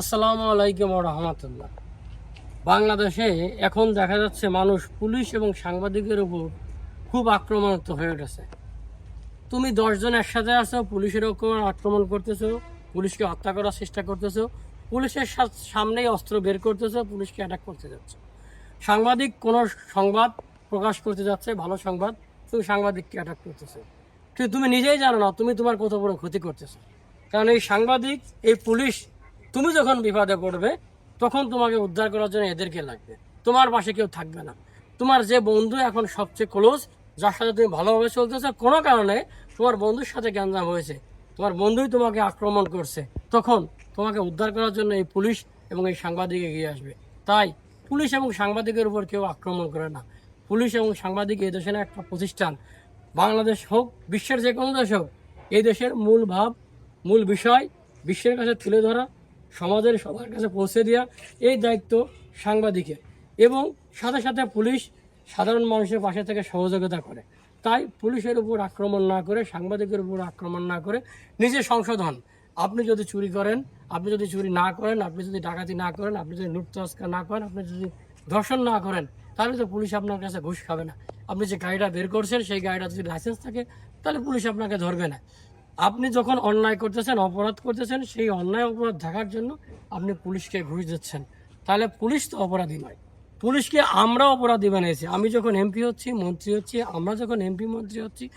আসসালামু আলাইকুম রহমতুল্লাহ। বাংলাদেশে এখন দেখা যাচ্ছে মানুষ পুলিশ এবং সাংবাদিকের উপর খুব আক্রমণাত্মক হয়ে উঠেছে। তুমি দশজন একসাথে আছো, পুলিশের উপর আক্রমণ করতেছো, পুলিশকে হত্যা করার চেষ্টা করতেছো, পুলিশের সামনেই অস্ত্র বের করতেছো, পুলিশকে অ্যাটাক করতে যাচ্ছ। সাংবাদিক কোনো সংবাদ প্রকাশ করতে যাচ্ছে, ভালো সংবাদ, তুমি সাংবাদিককে অ্যাটাক করতেছো। কিন্তু তুমি নিজেই জানো না, তুমি তোমার কত বড় ক্ষতি করতেছো। কারণ এই সাংবাদিক, এই পুলিশ তুমি যখন বিপদে পড়বে, তখন তোমাকে উদ্ধার করার জন্য এদেরকে লাগবে। তোমার পাশে কেউ থাকবে না। তোমার যে বন্ধু এখন সবচেয়ে ক্লোজ যার সাথে তুমি ভালোভাবে চলতেছো, কোনো কারণে তোমার বন্ধুর সাথে গ্যাঞ্জাম হয়েছে। তোমার বন্ধুই তোমাকে আক্রমণ করছে। তখন তোমাকে উদ্ধার করার জন্য এই পুলিশ এবং এই সাংবাদিক এগিয়ে আসবে। তাই পুলিশ এবং সাংবাদিকের উপর কেউ আক্রমণ করে না। পুলিশ এবং সাংবাদিক এই দেশের একটা প্রতিষ্ঠান। বাংলাদেশ হোক, বিশ্বের যে কোনো দেশ হোক, এই দেশের মূল ভাব, মূল বিষয়, বিশ্বের কাছে তুলে ধরা সমাজের সবার কাছে পৌঁছে দেওয়া এই দায়িত্ব সাংবাদিকের। এবং সাথে সাথে পুলিশ সাধারণ মানুষের পাশে থেকে সহযোগিতা করে। তাই পুলিশের উপর আক্রমণ না করে, সাংবাদিকের উপর আক্রমণ না করে নিজে সংশোধন। আপনি যদি চুরি করেন, আপনি যদি চুরি না করেন, আপনি যদি ডাকাতি না করেন, আপনি যদি লুটতস্কার না করেন, আপনি যদি ধর্ষণ না করেন, তাহলে তো পুলিশ আপনার কাছে ঘুষ খাবে না। আপনি যে গাড়িটা বের করছেন, সেই গাড়িটা যদি লাইসেন্স থাকে, তাহলে পুলিশ আপনাকে ধরবে না। আপনি যখন অন্যায় করতেছেন, অপরাধ করতেছেন, সেই অন্যায় অপরাধ দেখার জন্য আপনি পুলিশকে ঘুষ দিচ্ছেন। তাহলে পুলিশ তো অপরাধী নয়। পুলিশকে আমরা অপরাধী বানিয়েছি। আমি যখন এমপি হচ্ছি, মন্ত্রী হচ্ছি, আমরা যখন এমপি মন্ত্রী হচ্ছি,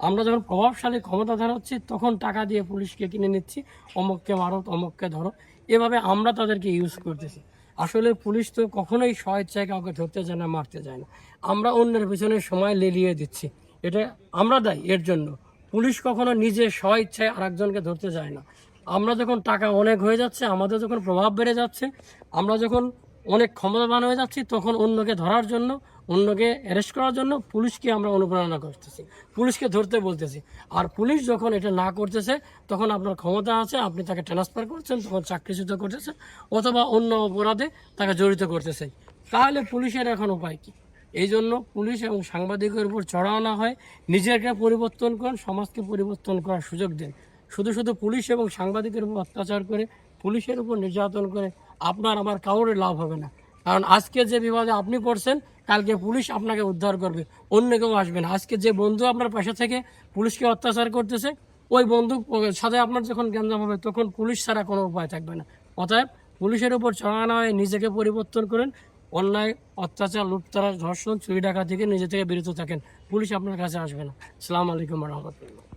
আমরা যখন প্রভাবশালী, ক্ষমতাধর হচ্ছি, তখন টাকা দিয়ে পুলিশকে কিনে নিচ্ছি, অমুককে মারো অমুককে ধরো। এভাবে আমরা তাদেরকে ইউজ করতেছি। আসলে পুলিশ তো কখনোই স্বেচ্ছায় কাউকে ধরতে যায় না, মারতে যায় না। আমরা অন্যের পিছনে সময় লেলিয়ে দিচ্ছি। এটা আমরা দায়ী, এর জন্য। পুলিশ কখনো নিজে স্বেচ্ছায় আরেকজনকে ধরতে যায় না। আমরা যখন টাকা অনেক হয়ে যাচ্ছে, আমাদের যখন প্রভাব বেড়ে যাচ্ছে, আমরা যখন অনেক ক্ষমতাবান হয়ে যাচ্ছি, তখন অন্যকে ধরার জন্য, অন্যকে অ্যারেস্ট করার জন্য পুলিশকে আমরা অনুপ্রেরণা করতেছি, পুলিশকে ধরতে বলতেছি। আর পুলিশ যখন এটা না করতেছে, তখন আপনার ক্ষমতা আছে, আপনি তাকে ট্রান্সফার করছেন, তখন চাকরিচ্যুত করতেছেন অথবা অন্য অপরাধে তাকে জড়িত করতেছে। তাহলে পুলিশের এখন উপায় কী? এই জন্য পুলিশ এবং সাংবাদিকের উপর চড়াও না হয়, নিজেকে পরিবর্তন করেন, সমাজকে পরিবর্তন করার সুযোগ দেন। শুধু শুধু পুলিশ এবং সাংবাদিকের উপর অত্যাচার করে, পুলিশের উপর নির্যাতন করে আপনার আমার কারোর লাভ হবে না। কারণ আজকে যে বিবাদে আপনি পড়ছেন, কালকে পুলিশ আপনাকে উদ্ধার করবে, অন্য কেউ আসবে না। আজকে যে বন্ধু আপনার পাশে থেকে পুলিশকে অত্যাচার করতেছে, ওই বন্ধু সাথে আপনার যখন গ্যাঞ্জাম হবে, তখন পুলিশ ছাড়া কোনো উপায় থাকবে না। অতএব পুলিশের উপর চড়া না হয়ে নিজেকে পরিবর্তন করেন অন্যায়, অত্যাচার লুটতারা ধর্ষণ, চুরি ডাকা থেকে নিজে থেকে বিরত থাকেন। পুলিশ আপনার কাছে আসবে না। সালাম আলাইকুম রহমতুল্লাহ।